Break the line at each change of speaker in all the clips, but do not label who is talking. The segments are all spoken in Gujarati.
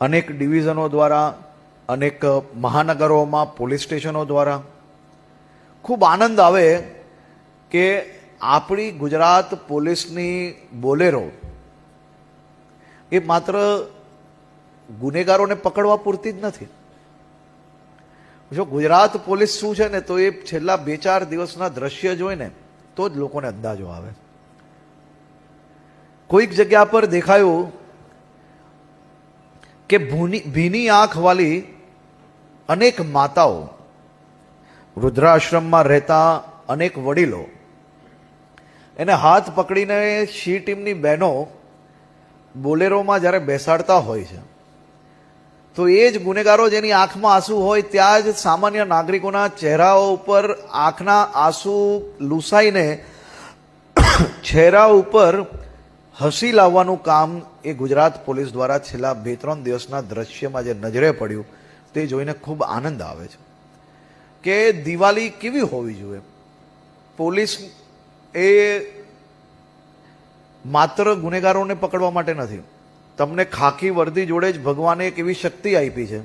અનેક ડિવિઝનો દ્વારા, અનેક મહાનગરોમાં, પોલીસ સ્ટેશનો દ્વારા. ખૂબ આનંદ આવે કે આપણી ગુજરાત પોલીસની બોલેરો એ માત્ર ગુનેગારોને પકડવા પૂરતી જ નથી. જો ગુજરાત પોલીસ શું છે ને, તો એ છેલ્લા બે ચાર દિવસના દ્રશ્ય જોઈને તો જ લોકોને અંદાજો આવે. કોઈક જગ્યા પર દેખાયું કે ભૂની ભીની આંખવાળી અનેક માતાઓ વૃદ્ધાશ્રમમાં રહેતા અનેક વડીલો, એને હાથ પકડીને શી ટીમની બહેનો બોલેરોમાં જ્યારે બેસાડતા હોય છે, તો એ જ ગુનેગારો જેની આંખમાં આંસુ હોય ત્યાં જ સામાન્ય નાગરિકોના ચહેરાઓ ઉપર આંખના આંસુ લૂસાઈને, ચહેરા ઉપર હસી લાવવાનું કામ એ ગુજરાત પોલીસ દ્વારા છેલ્લા બે ત્રણ દિવસના દ્રશ્યમાં જે નજરે પડ્યું, તે જોઈને ખૂબ આનંદ આવે છે. કે દિવાળી કેવી હોવી જોઈએ? પોલીસ એ માત્ર ગુનેગારોને પકડવા માટે નથી. તમને ખાખી વર્દી જોડે જ ભગવાને એક એવી શક્તિ આપી છે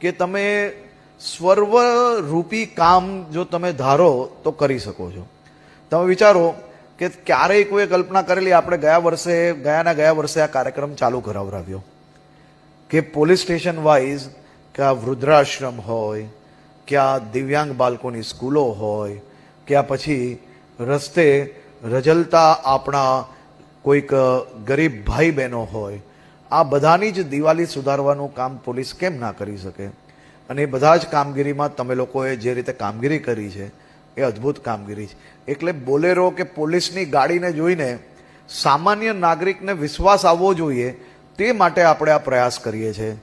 કે તમે સ્વર્વરૂપી કામ જો તમે ધારો તો કરી શકો છો. તમે વિચારો કે ક્યારેય કોઈએ કલ્પના કરેલી આપણે ગયા વર્ષે, ગયાના ગયા વર્ષે આ કાર્યક્રમ ચાલુ કરાવરાવ્યો કે પોલીસ સ્ટેશન વાઇઝ કે આ વૃદ્ધાશ્રમ હોય, કે આ દિવ્યાંગ બાળકોની સ્કૂલો હોય, કે આ પછી રસ્તે રજલતા આપણા કોઈક ગરીબ ભાઈ બહેનો હોય, આ બધાની જ દિવાળી સુધારવાનું કામ પોલીસ કેમ ના કરી શકે? અને એ બધા જ કામગીરીમાં તમે લોકોએ જે રીતે કામગીરી કરી છે એ અદ્ભુત કામગીરી છે. એટલે બોલેરો કે પોલીસની ગાડીને જોઈને સામાન્ય નાગરિકને વિશ્વાસ આવવો જોઈએ તે માટે આપણે આ પ્રયાસ કરીએ છીએ.